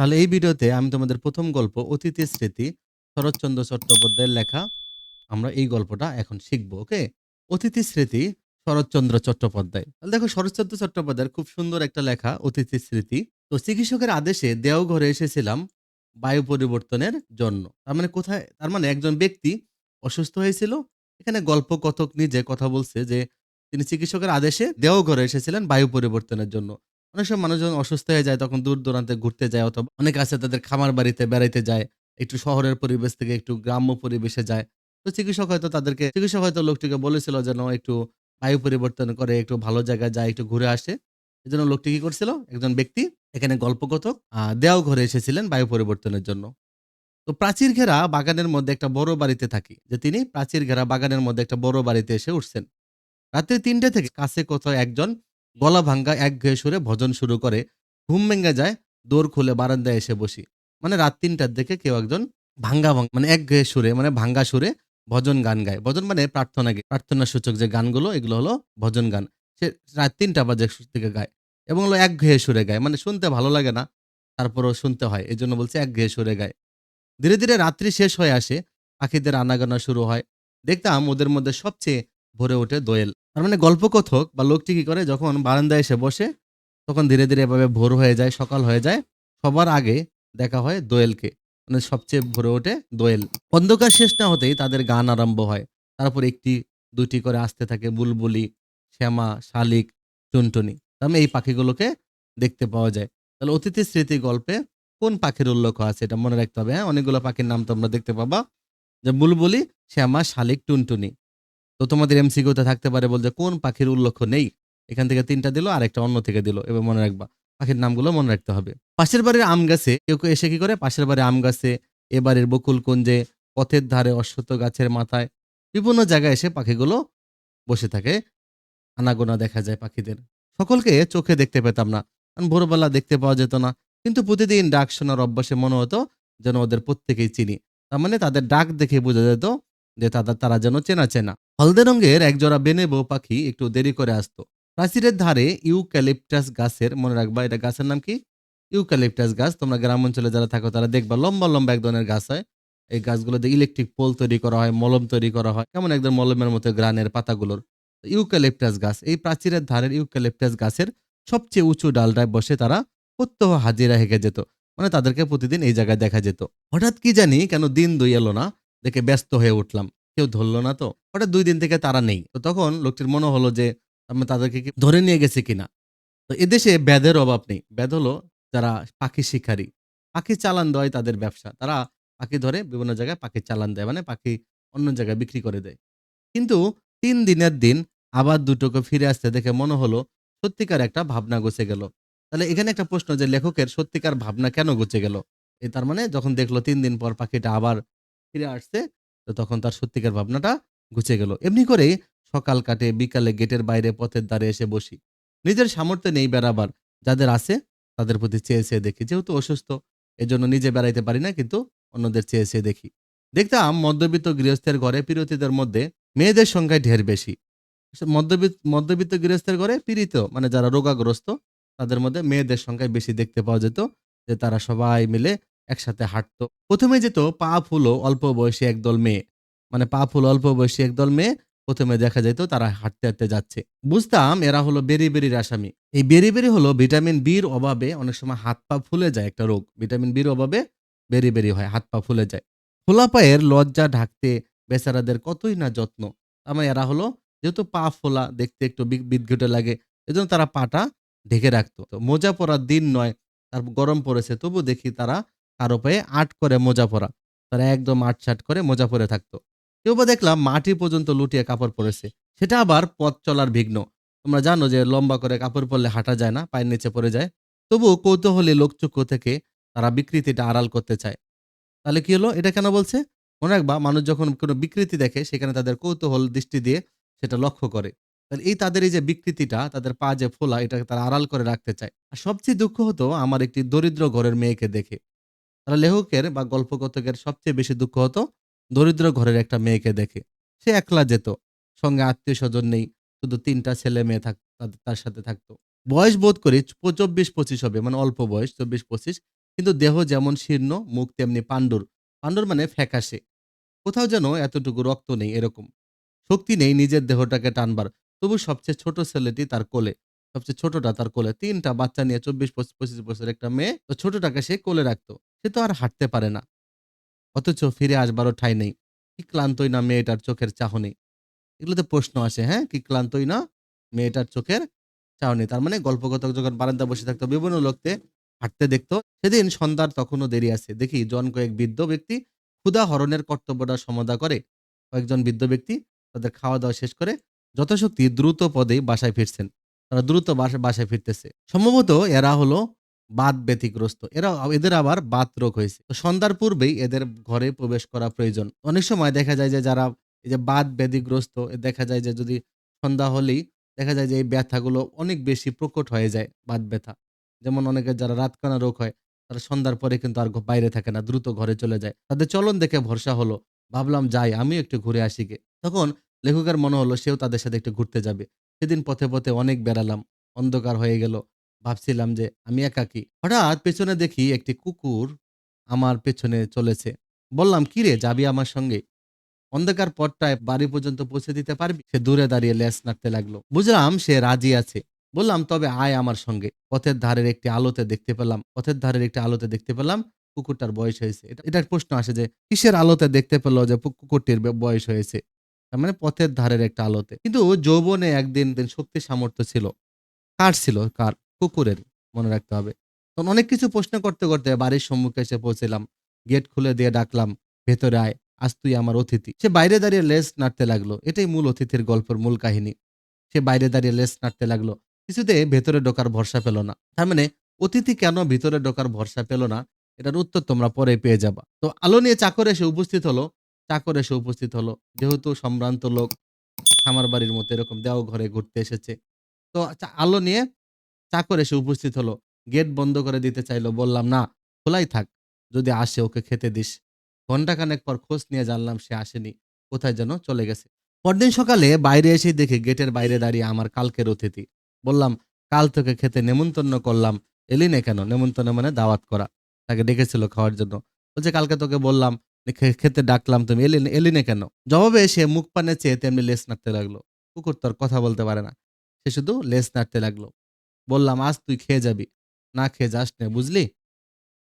তাহলে এই ভিডিওতে আমি তোমাদের প্রথম গল্প অতিথি স্মৃতি, শরৎচন্দ্র চট্টোপাধ্যায়ের লেখা, আমরা এই গল্পটা এখন শিখব, ওকে? অতিথি স্মৃতি, শরৎচন্দ্র চট্টোপাধ্যায়। তাহলে দেখো, শরৎচন্দ্র চট্টোপাধ্যায়ের খুব সুন্দর একটা লেখা অতিথি স্মৃতি। তো চিকিৎসকের আদেশে দেওঘরে এসেছিলাম বায়ু পরিবর্তনের জন্য। তার মানে কোথায়, তার মানে একজন ব্যক্তি অসুস্থ হয়েছিল, এখানে গল্প কথক নিজে কথা বলছে যে তিনি চিকিৎসকের আদেশে দেওঘরে এসেছিলেন বায়ু পরিবর্তনের জন্য। অনেক সময় মানুষজন অসুস্থ হয়ে যায়, তখন দূর দূরান্তে ঘুরতে যায় অথবা অনেক আছে তাদের খামার বাড়িতে, বেড়াইতে যায়, একটু শহরের পরিবেশ থেকে একটু গ্রাম্য পরিবেশে যায়। তো চিকিৎসক হয়তো তাদেরকে, চিকিৎসক হয়তো লোকটিকে বলেছিল যেন একটু বায়ু পরিবর্তন করে, একটু ভালো জায়গায় যায়, একটু ঘুরে আসে। এই জন্য লোকটি কি করছিল? একজন ব্যক্তি এখানে গল্পকথক দেও ঘরে এসেছিলেন বায়ু পরিবর্তনের জন্য। তো প্রাচীর ঘেরা বাগানের মধ্যে একটা বড় বাড়িতে থাকি, যে তিনি প্রাচীর ঘেরা বাগানের মধ্যে একটা বড় বাড়িতে এসে উঠছেন। রাত্রি তিনটে থেকে কাছে কোথাও একজন গলা ভাঙ্গা এক ঘেয়ে সুরে ভজন শুরু করে, ঘুম ভেঙে যায় দৌড় খুলে বারান্দায় এসে বসি। মানে রাত তিনটার দিকে কেউ একজন ভাঙ্গা ভাঙ্গা মানে এক ঘেয়ে সুরে মানে ভাঙ্গা সুরে ভজন গান গায়। ভজন মানে প্রার্থনা গে- প্রার্থনা সূচক যে গানগুলো, এগুলো হলো ভজন গান। সে রাত তিনটা বাজে থেকে গায় এবং হলো এক ঘেয়ে সুরে গায়। মানে শুনতে ভালো লাগে না, তারপরও শুনতে হয় এই জন্য বলছে এক ঘেয়ে সুরে গায়। ধীরে ধীরে রাত্রি শেষ হয়ে আসে, পাখিদের আনাগানা শুরু হয়। দেখতাম ওদের মধ্যে সবচেয়ে ভরে ওঠে দোয়েল। তার মানে গল্পকথক বা লোকটি কি করে যখন বারান্দায় এসে বসে, তখন ধীরে ধীরে এভাবে ভোর হয়ে যায়, সকাল হয়ে যায়। সবার আগে দেখা হয় দোয়েলকে। মানে সবচেয়ে ভরে ওঠে দোয়েল। অন্ধকার শেষ না হতেই তাদের গান আরম্ভ হয়। তারপর একটি, দুটি করে আসতে থাকে বুলবুলি, শ্যামা, শালিক, টুনটুনি। তার মানে এই পাখিগুলোকে দেখতে পাওয়া যায়। তাহলে অতিথি স্মৃতি গল্পে কোন পাখির উল্লেখ আছে? এটা মনে রাখতে হবে হ্যাঁ? অনেকগুলো পাখির নাম তোমরা দেখতে পাবা। যে বুলবুলি, শ্যামা, শালিক, টুনটুনি। তো তোমাদের এমসিকিউতে থাকতে পারে বলতে কোন পাখির উল্লেখ নেই? এখান থেকে তিনটা দিল আর একটা অন্য থেকে দিল, এবার মনে রাখবা, পাখির নামগুলো মনে রাখতে হবে। পাশের বাড়ির আম গাছে, কেউ কেউ এসে কি করে? পাশের বাড়ির আম গাছে, এ বাড়ির বকুল কুঞ্জে, পথের ধারে অশ্বত্থ গাছের মাথায়, বিভিন্ন জায়গায় এসে পাখিগুলো বসে থাকে। আনাগোনা দেখা যায় পাখিদের। সকলকে চোখে দেখতে পেতাম না, কারণ ভোরবেলা দেখতে পাওয়া যেত না। কিন্তু প্রতিদিন ডাক শোনার অভ্যাসে মনে হতো যেন ওদের প্রত্যেকেই চিনি। তার মানে তাদের ডাক দেখে বোঝা যেত যে তারা যেন চেনা চেনা। হলদে রঙের একজোড়া বেনে বউ পাখি একটু দেরি করে আসতো। প্রাচীরের ধারে ইউক্যালিপটাস গাছের, মনে রাখবা এটা গাছের নাম কি? ইউক্যালিপটাস গাছ। তোমরা গ্রাম অঞ্চলে যারা থাকো তারা দেখবা লম্বা লম্বা এক ধরনের গাছ হয়। এই গাছগুলোতে ইলেকট্রিক পোল তৈরি করা হয়, মলম তৈরি করা হয়, কেমন একদম মলমের মতো গ্রানের পাতাগুলোর। ইউক্যালিপটাস গাছ। এই প্রাচীরের ধারের ইউক্যালিপটাস গাছের সবচেয়ে উঁচু ডালটায় বসে তারা প্রত্যহ হাজিরা হেঁকে যেত। মানে তাদেরকে প্রতিদিন এই জায়গায় দেখা যেত। হঠাৎ কি জানি কেন দিন দুই এলো না, দেখে ব্যস্ত হয়ে উঠলাম। কেউ ধরলো না তো। ওটা দুই দিন থেকে তারা নেই। তো তখন লোকটির মনে হলো যে, আমি তাদেরকে ধরে নিয়ে গেছে কিনা? তো এদেশে ব্যাধের অভাব নেই। ব্যাধ হলো যারা পাখি শিকারী। পাখি চালান দেয় তাদের ব্যবসা। তারা পাখি ধরে বিভিন্ন জায়গায় পাখি চালান দেয়। মানে পাখি অন্য জায়গায় বিক্রি করে দেয়। কিন্তু তিন দিনের দিন আবার দুটোকে ফিরে আসতে দেখে মনে হলো সত্যিকার একটা ভাবনা গুছে গেল। তাহলে এখানে একটা প্রশ্ন যে, লেখকের সত্যিকার ভাবনা কেন গুছে গেল? এই তার মানে যখন দেখল তিন দিন পর পাখিটা আবার ফিরে আসছে তো তখন তার সত্যিকার ভাবনাটা গুছে গেল। এমনি করেই সকাল কাটে, বিকালে গেটের বাইরে পথের দ্বারে এসে বসি। নিজের সামর্থ্য নেই বেড়াবার। যাদের আছে তাদের প্রতি চেয়ে চেয়ে দেখি। যেহেতু অসুস্থ, এজন্য নিজে বেড়াইতে পারি না, কিন্তু অন্যদের চেয়ে চেয়ে দেখি। দেখতাম মধ্যবিত্ত গৃহস্থের ঘরে পিরতিদের মধ্যে মেয়েদের সংখ্যায় ঢের বেশি। মধ্যবিত্ত মধ্যবিত্ত গৃহস্থের ঘরে পীড়িত মানে যারা রোগাগ্রস্ত, তাদের মধ্যে মেয়েদের সংখ্যায় বেশি দেখতে পাওয়া যেত। যে তারা সবাই মিলে একসাথে হাঁটতো। প্রথমে যেত পা ফুলো অল্প বয়সী একদল মেয়ে। মানে পা ফুল অল্প বয়সী একদল মেয়ে, প্রথমে দেখা যেত তারা হাঁটতে হাঁটতে যাচ্ছে। বুঝতাম এরা হলো বেরি বেরির আসামি এই বেরি বেরি হলো ভিটামিন বির অভাবে অনেক সময় হাত পা ফুলে যায় একটা রোগ। ভিটামিন বির অভাবে বেরি বেরি হয়, হাত পা ফুলে যায়। ফোলা পায়ের লজ্জা ঢাকতে বেচারাদের কতই না যত্ন। আমার এরা হলো যেহেতু পা ফোলা, দেখতে একটু বিদঘুটে লাগে, এজন্য তারা পাটা ঢেকে রাখতো। মোজা পরার দিন নয়, তার গরম পড়েছে, তবু দেখি তারা কারও পায়ে আট করে মোজা পরা তারা একদম আট ছাট করে মোজা পরে থাকতো। কেউ বা দেখলাম মাটি পর্যন্ত লুটিয়ে কাপড় পরেছে। সেটা আবার পথ চলার বিঘ্ন। তোমরা জানো যে লম্বা করে কাপড় পরলে হাঁটা যায় না, পায়ের নিচে পড়ে যায়। তবু কৌতূহলী লোকচক্ষু থেকে তারা বিকৃতিটা আড়াল করতে চায়। তাহলে কি হলো? এটা কেন বলছে? মনে রাখবা, মানুষ যখন কোনো বিকৃতি দেখে, সেখানে তাদের কৌতূহল দৃষ্টি দিয়ে সেটা লক্ষ্য করে। তাহলে এই তাদের এই যে বিকৃতিটা, তাদের পা যে ফোলা, এটাকে তারা আড়াল করে রাখতে চায়। আর সবচেয়ে দুঃখ হতো আমার একটি দরিদ্র ঘরের মেয়েকে দেখে। তাহলে লেখকের বা গল্পকথকের সবচেয়ে বেশি দুঃখ হতো দরিদ্র ঘরের একটা মেয়েকে দেখে। সে একলা যেত, সঙ্গে আত্মীয় স্বজন নেই, শুধু তিনটা ছেলে মেয়ে থাক তার সাথে থাকতো। বয়স বোধ করি চব্বিশ পঁচিশ হবে মানে অল্প বয়স, চব্বিশ পঁচিশ, কিন্তু দেহ যেমন শীর্ণ, মুখ তেমনি পাণ্ডুর। পাণ্ডুর মানে ফ্যাকাশে। কোথাও যেন এতটুকু রক্ত নেই এরকম। শক্তি নেই নিজের দেহটাকে টানবার, তবু সবচেয়ে ছোট ছেলেটি তার কোলে। সবচেয়ে ছোটটা তার কোলে। তিনটা বাচ্চা নিয়ে চব্বিশ পঁচিশ বছর একটা মেয়ে, তো ছোটটাকে সে কোলে রাখতো। সে তো আর হাঁটতে পারে না। অথচ ফিরে আসবারও ঠাঁই নেই। কি ক্লান্তই না মেয়েটার চোখের চাহনি। এগুলোতে প্রশ্ন আসে হ্যাঁ? কি ক্লান্তই না মেয়েটার চোখের চাহনি? তার মানে গল্পকথক যখন বারান্দা বসে থাকতো, বিভিন্ন লোককে হাঁটতে দেখতো। সেদিন সন্ধ্যার তখনও দেরি আছে। দেখি জন কয়েক বৃদ্ধ ব্যক্তি ক্ষুধা হরণের কর্তব্যটা সমাধা করে। কয়েকজন বৃদ্ধ ব্যক্তি তাদের খাওয়া দাওয়া শেষ করে যথাশক্তি দ্রুত পদেই বাসায় ফিরছেন। তারা দ্রুত বাসা- বাসায় ফিরতেছে। সম্ভবত এরা হলো বাত ব্যতিগ্রস্ত। এরা, এদের আবার বাত রোগ হয়েছে। তো সন্ধ্যার পূর্বেই এদের ঘরে প্রবেশ করা প্রয়োজন। অনেক সময় দেখা যায় যে যারা এই যে বাত ব্যাধিগ্রস্ত দেখা যায় যে যদি সন্ধ্যা হলেই দেখা যায় যে এই ব্যথাগুলো অনেক বেশি প্রকট হয়ে যায় বাত ব্যথা। যেমন অনেকের যারা রাতকানা রোগ হয়, তারা সন্ধ্যার পরে কিন্তু আর বাইরে থাকে না, দ্রুত ঘরে চলে যায়। তাদের চলন দেখে ভরসা হলো, ভাবলাম যাই, আমিও একটু ঘুরে আসি গে। তখন লেখকের মনে হলো সেও তাদের সাথে একটু ঘুরতে যাবে। সেদিন পথে পথে অনেক বেড়ালাম, অন্ধকার হয়ে গেল। ভাবছিলাম যে আমি একাকি হঠাৎ পেছনে দেখি একটি কুকুর আমার পেছনে চলেছে। বললাম, কি রে, যাবি আমার সঙ্গে? অন্ধকার পথটায় বাড়ি পর্যন্ত পৌঁছে দিতে পারবি? সে দূরে দাঁড়িয়ে লেস নাড়তে লাগল। বুঝলাম সে রাজি আছে। বললাম, তবে আয় আমার সঙ্গে। পথের ধারের একটি আলোতে দেখতে পেলাম, পথের ধারের একটি আলোতে দেখতে পেলাম কুকুরটার বয়স হয়েছে। এটা, এটার প্রশ্ন আসে যে, কিসের আলোতে দেখতে পেল যে কুকুরটির বয়স হয়েছে? তার মানে পথের ধারের একটা আলোতে। কিন্তু যৌবনে একদিন দিন শক্তি সামর্থ্য ছিল কার ছিল কার কুকুরের মনে রাখতে হবে। তখন অনেক কিছু প্রশ্ন করতে করতে বাড়ির সম্মুখে এসে পৌঁছলাম, গেট খুলে দিয়ে ডাকলাম, ভেতরে আয়, আজ তুই আমার অতিথি। সে বাইরে দাঁড়িয়ে লেস নাড়তে লাগল, এটাই মূল অতিথির গল্পের মূল কাহিনী। সে বাইরে দাঁড়িয়ে লেস নাড়তে লাগল, কিছুতে ভেতরে ঢোকার ভরসা পেল না। তার মানে অতিথি কেন ভিতরে ঢোকার ভরসা পেল না, এটার উত্তর তোমরা পরে পেয়ে যাবা। তো আলো নিয়ে চাকর এসে উপস্থিত হলো চাকর এসে উপস্থিত হলো। যেহেতু সম্ভ্রান্ত লোক, খামার বাড়ির মতো এরকম দেও ঘরে ঘুরতে এসেছে। তো আলো নিয়ে চাকর এসে উপস্থিত হলো। গেট বন্ধ করে দিতে চাইলো। বললাম, না, খোলাই থাক। যদি আসে, ওকে খেতে দিস। ঘন্টাখানেক পর খোঁজ নিয়ে জানলাম সে আসেনি। কোথায় যেন চলে গেছে। পরদিন সকালে বাইরে এসেই দেখি গেটের বাইরে দাঁড়িয়ে আমার কালকের অতিথি। বললাম, কাল তোকে খেতে নেমন্তন্ন করলাম। এলি না কেন? নেমন্তন্ন মানে দাওয়াত করা। তাকে ডেকেছিল খাওয়ার জন্য। বলছে, কালকে তোকে বললাম খেতে ডাকলাম তুমি, এলি এলি না কেন? জবাবে সে মুখ পানে চেয়ে তেমনি লেস নাড়তে লাগল। কুকুর তোর কথা বলতে পারে না। সে শুধু লেস নাড়তে লাগল। বললাম, আজ তুই খেয়ে যাবি। না খেয়ে যাস নে, বুঝলি?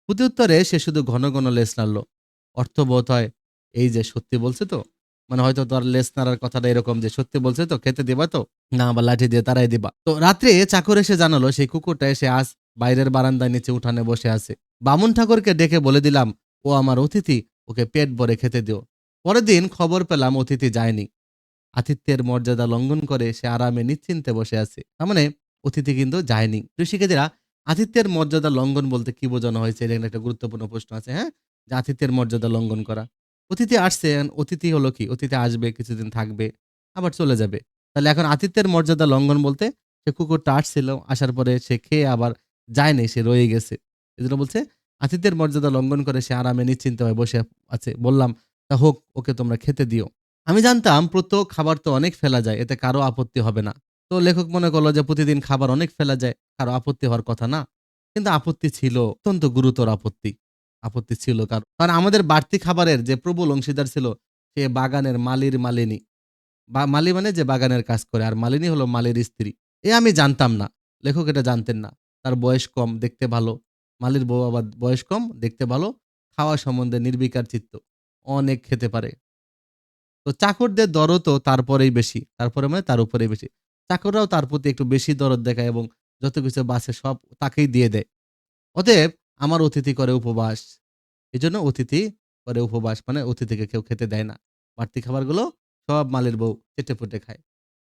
প্রত্যুত্তরে সে শুধু ঘন ঘন লেস নাড়লো। অর্থবোধ হয় এই যে সত্যি বলছে তো? মানে হয়তো তোর লেস নাড়ার কথাটা এরকম যে সত্যি বলছে তো? খেতে দিবা তো? না বা লাঠি দিয়ে তারাই দিবা। তো রাত্রে চাকর এসে জানালো, সেই কুকুরটা এসে আজ বাইরের বারান্দায় নিচে উঠানে বসে আছে। বামুন ঠাকুরকে ডেকে বলে দিলাম, ও আমার অতিথি ওকে পেট ভরে খেতে দিও। পরের দিন খবর পেলাম অতিথি যায়নি। আতিথ্যের মর্যাদা লঙ্ঘন করে সে আরামে নিশ্চিন্তে বসে আছে। তার মানে অতিথি কিন্তু যায়নি। শিক্ষার্থীরা আতিথ্যের মর্যাদা লঙ্ঘন বলতে কি বোঝানো হয়েছে এটা একটা গুরুত্বপূর্ণ প্রশ্ন আছে হ্যাঁ? যে আতিথ্যের মর্যাদা লঙ্ঘন করা। অতিথি আসছে অতিথি হলো কি? অতিথি আসবে, কিছুদিন থাকবে, আবার চলে যাবে। তাহলে এখন আতিথ্যের মর্যাদা লঙ্ঘন বলতে সে কুকুরটা আসছিল, আসার পরে সে খেয়ে আবার যায়নি, সে রয়ে গেছে। এজন্য বলছে আতিথ্যের মর্যাদা লঙ্ঘন করে সে আরামে নিশ্চিন্ত হয়ে বসে আছে। বললাম, তা হোক, ওকে তোমরা খেতে দিও। আমি জানতাম প্রত্যেক খাবার তো অনেক ফেলা যায়, এতে কারও আপত্তি হবে না। তো লেখক মনে করল যে, প্রতিদিন খাবার অনেক ফেলা যায়, কারও আপত্তি হওয়ার কথা না। কিন্তু আপত্তি ছিল, অত্যন্ত গুরুতর আপত্তি। আপত্তি ছিল কারণ কারণ আমাদের বাড়তি খাবারের যে প্রবল অংশীদার ছিল, সে বাগানের মালির মালিনী। বা, মালি মানে যে বাগানের কাজ করে, আর মালিনী হলো মালির স্ত্রী। এ আমি জানতাম না। লেখক এটা জানতেন না। তার বয়স কম, দেখতে ভালো। মালির বউ আবার বয়স কম, দেখতে ভালো, খাওয়া সম্বন্ধে নির্বিকার চিত্ত, অনেক খেতে পারে। তো চাকরদের দরও তো তারপরেই বেশি, তারপরে মানে তার উপরেই বেশি। চাকররাও তার প্রতি একটু বেশি দরদ দেখায় এবং যত কিছু বাসে সব তাকেই দিয়ে দেয়। অতএব আমার অতিথি করে উপবাস এই জন্য অতিথি করে উপবাস মানে অতিথিকে কেউ খেতে দেয় না। বাড়তি খাবারগুলো সব মালের বউ চেটে পুটে খায়।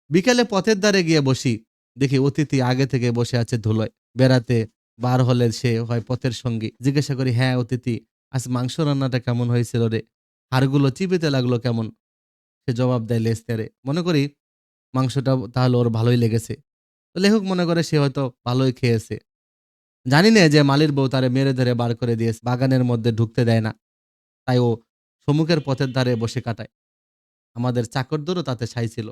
বিকেলে পথের দ্বারে গিয়ে বসি, দেখি অতিথি আগে থেকে বসে আছে ধুলোয়, বেড়াতে বার হলে সে হয় পথের সঙ্গী। জিজ্ঞাসা করি হ্যাঁ অতিথি, আজ মাংস রান্নাটা কেমন হয়েছিল রে? হাড়গুলো চিবিতে লাগল কেমন? সে জবাব দেয় লেস্তারে মনে করি মাংসটা তাহলে ওর ভালোই লেগেছে। তো লেখক মনে করে সে হয়তো ভালোই খেয়েছে। জানি না যে মালির বউ তারে মেরে ধরে বার করে দিয়েছে বাগানের মধ্যে ঢুকতে দেয় না। তাই ও সম্মুখের পথের ধারে বসে কাটায়। আমাদের চাকরদেরও তাতে ছাই ছিল।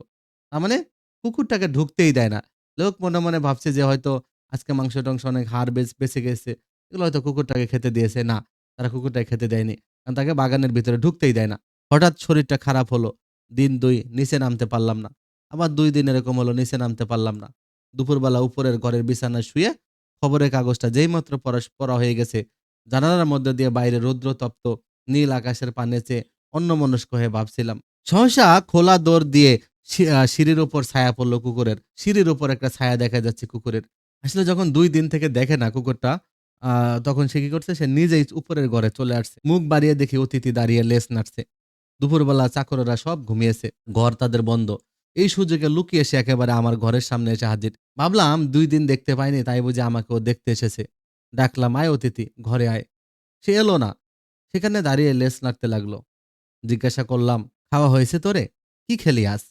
তার মানে কুকুরটাকে ঢুকতেই দেয় না। লোক মনে মনে ভাবছে যে হয়তো আজকে মাংস টাংস অনেক হাড় বেচ বেঁচে গেছে। এগুলো হয়তো কুকুরটাকে খেতে দিয়েছে। না, তারা কুকুরটাকে খেতে দেয়নি। কারণ তাকে বাগানের ভিতরে ঢুকতেই দেয় না। হঠাৎ শরীরটা খারাপ হলো। দিন দুই নিচে নামতে পারলাম না। আবার দুই দিন এরকম হলো, নিচে নামতে পারলাম না। দুপুরবেলা উপরের ঘরের বিছানায় শুয়ে খবরের কাগজটা যেই মাত্র পড়া হয়ে গেছে, জানালার মধ্যে দিয়ে বাইরে রৌদ্রতপ্ত, নীল আকাশের পানে চেয়ে অন্যমনস্ক হয়ে ভাবছিলাম, সহসা খোলা দৌড় দিয়ে সিঁড়ির উপর ছায়া পড়ল কুকুরের। সিঁড়ির উপর একটা ছায়া দেখা যাচ্ছে কুকুরের। আসলে যখন দুই দিন থেকে দেখে না কুকুরটা তখন সে কি করছে? সে নিজেই উপরের ঘরে চলে আসছে। মুখ বাড়িয়ে দেখি অতিথি দাঁড়িয়ে লেস নাড়ছে। দুপুরবেলা চাকরেরা সব ঘুমিয়েছে। ঘর তাদের বন্ধ। এই সুযোগে লুকিয়ে এসে একেবারে আমার ঘরের সামনে এসে হাজির। ভাবলাম, দুই দিন দেখতে পাইনি, তাই বুঝে আমাকে ও দেখতে এসেছে। ডাকলাম, আয় অতিথি, ঘরে আয়। সে এলো না। সেখানে দাঁড়িয়ে লেস নাড়তে লাগল। জিজ্ঞাসা করলাম, খাওয়া হয়েছে তোরে? কি খেলি আজ?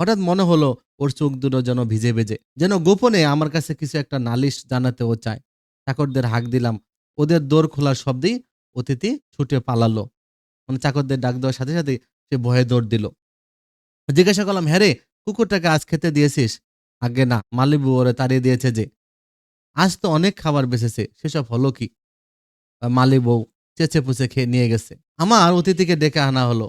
হঠাৎ মনে হলো ওর চোখ দুটো যেন ভিজে ভেজে যেন গোপনে আমার কাছে কিছু একটা নালিশ জানাতে ও চায়। চাকরদের হাঁক দিলাম ওদের দৌড় খোলার শব্দেই অতিথি ছুটে পালালো। মানে চাকরদের ডাক দেওয়ার সাথে সাথে সে ভয়ে দৌড় দিল। জিজ্ঞাসা করলাম হ্যাঁ রে কুকুরটাকে আজ খেতে দিয়েছিস? আগে না মালিবু ওরে তাড়িয়ে দিয়েছে যে আজ তো অনেক খাবার বেঁচেছে সেসব হলো কি? আহ, মালি বউ চেঁচে পুচে খেয়ে নিয়ে গেছে। আমার অতিথিকে ডেকে আনা হলো।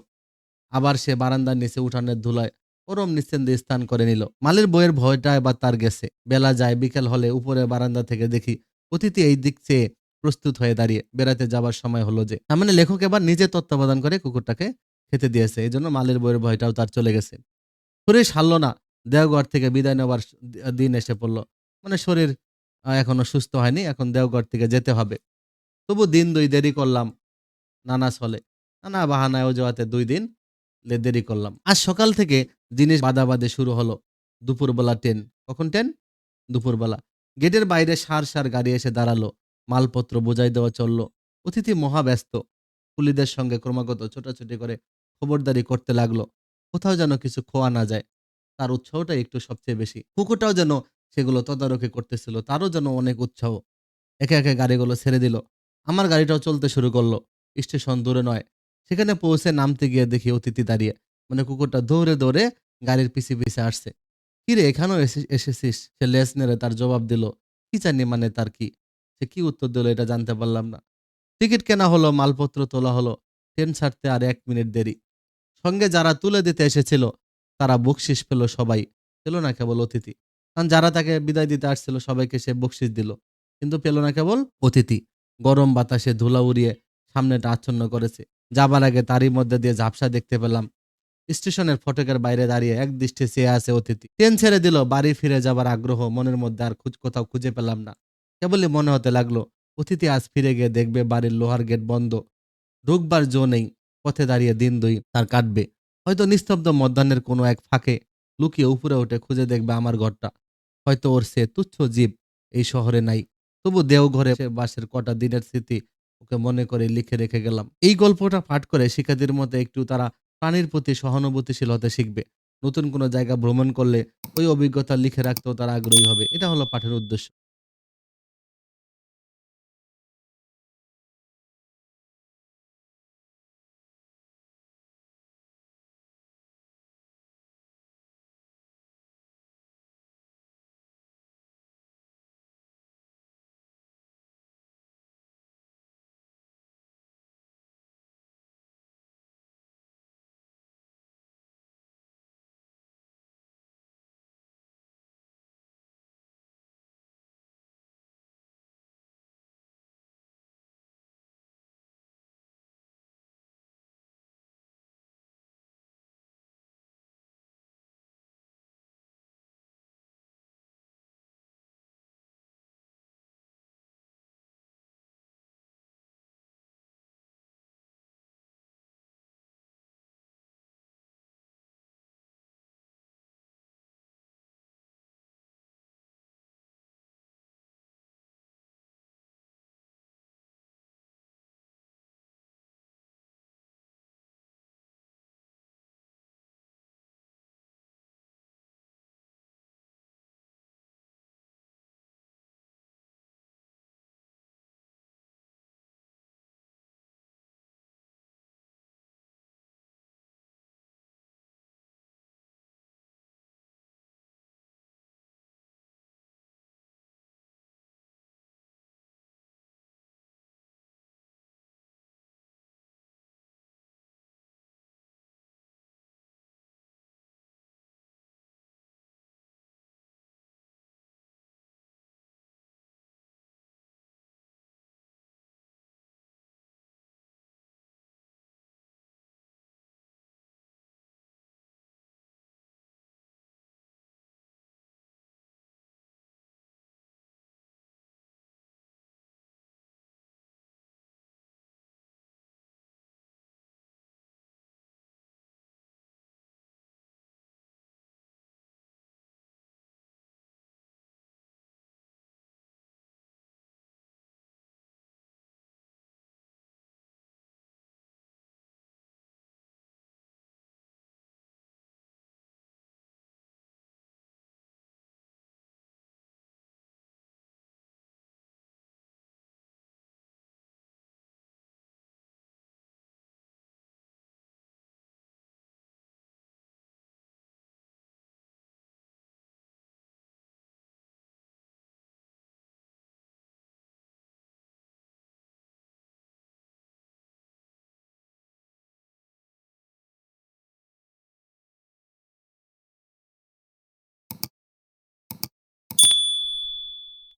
আবার সে বারান্দার নিচে উঠানের ধুলায় ওরম নিশ্চিন্তে স্থান করে নিল। মালির বইয়ের ভয়টা এবার তার গেছে। বেলা যায়, বিকেল হলে উপরে বারান্দা থেকে দেখি অতিথি এই দিক চেয়ে প্রস্তুত হয়ে দাঁড়িয়ে। বেড়াতে যাবার সময় হলো যে মানে লেখক এবার নিজে তত্ত্বাবধান করে কুকুরটাকে খেতে দিয়েছে। এই জন্য মালের বইয়ের ভয়টাও তার চলে গেছে। শরীর সারল না। দেওঘর থেকে বিদায় নেওয়ার দিন এসে পড়ল। মানে শরীর এখনও সুস্থ হয়নি। এখন দেওঘর থেকে যেতে হবে। তবু দিন দুই দেরি করলাম নানা ছলে নানা বাহানায় অজুহাতে দুই দিন দেরি করলাম। আজ সকাল থেকে জিনিস বাদাবাদে শুরু হলো। দুপুরবেলা ট্রেন। কখন ট্রেন? দুপুরবেলা। গেটের বাইরে সার সার গাড়ি এসে দাঁড়াল। মালপত্র বোঝাই দেওয়া চলল। অতিথি মহাব্যস্ত। কুলিদের সঙ্গে ক্রমাগত ছোটাছুটি করে খবরদারি করতে লাগল। কোথাও যেন কিছু খোয়া না যায়। তার উৎসাহটাই একটু সবচেয়ে বেশি। কুকুরটাও যেন সেগুলো তদারকি করতেছিল, তারও যেন অনেক উৎসাহ। একে একে গাড়িগুলো ছেড়ে দিল। আমার গাড়িটাও চলতে শুরু করল। স্টেশন দূরে নয়। সেখানে পৌঁছে নামতে গিয়ে দেখি অতিথি দাঁড়িয়ে। মানে কুকুরটা দৌড়ে দৌড়ে গাড়ির পিছে পিছে আসছে। কিরে, এখানেও এসেছিস? সে লেস নেড়ে তার জবাব দিল, কি জানি মানে তার কি? সে কি উত্তর দিল এটা জানতে পারলাম না। টিকিট কেনা হলো, মালপত্র তোলা হলো, ট্রেন ছাড়তে আর এক মিনিট দেরি। সঙ্গে যারা তুলে দিতে এসেছিল, তারা বকশিস পেল সবাই। পেল না কেবল অতিথি। কারণ যারা তাকে বিদায় দিতে আসছিল, সবাইকে সে বকশিস দিল। কিন্তু পেল না কেবল অতিথি। গরম বাতাসে ধুলা উড়িয়ে সামনেটা আচ্ছন্ন করেছে। যাবার আগে তারই মধ্যে দিয়ে ঝাপসা দেখতে পেলাম। স্টেশনের ফটকের বাইরে দাঁড়িয়ে এক দৃষ্টি চেয়ে আছে অতিথি। ট্রেন ছেড়ে দিল, বাড়ি ফিরে যাবার আগ্রহ, মনের মধ্যে আর খুঁজ কোথাও খুঁজে পেলাম না। কেবলই মনে হতে লাগল, অতিথি আজ ফিরে গিয়ে দেখবে বাড়ির লোহার গেট বন্ধ। ঢুকবার জো নেই, পথে দাঁড়িয়ে দিন দুই তার কাটবে। হয়তো নিস্তব্ধ মধ্যাহ্নের কোনো এক ফাঁকে লুকিয়ে উপরে উঠে খুঁজে দেখবে আমার ঘরটা। হয়তো ওর সে তুচ্ছ জীব, এই শহরে নাই। তবু দেওঘরে বাসের কটা দিনের স্মৃতি ওকে মনে করে লিখে রেখে গেলাম। এই গল্পটা পাঠ করে শিক্ষার্থীর মধ্যে একটু তারা প্রাণীর প্রতি সহানুভূতিশীলতা শিখবে। নতুন কোনো জায়গা ভ্রমণ করলে ওই অভিজ্ঞতা লিখে রাখতেও তারা আগ্রহী হবে। এটা হলো পাঠের উদ্দেশ্য।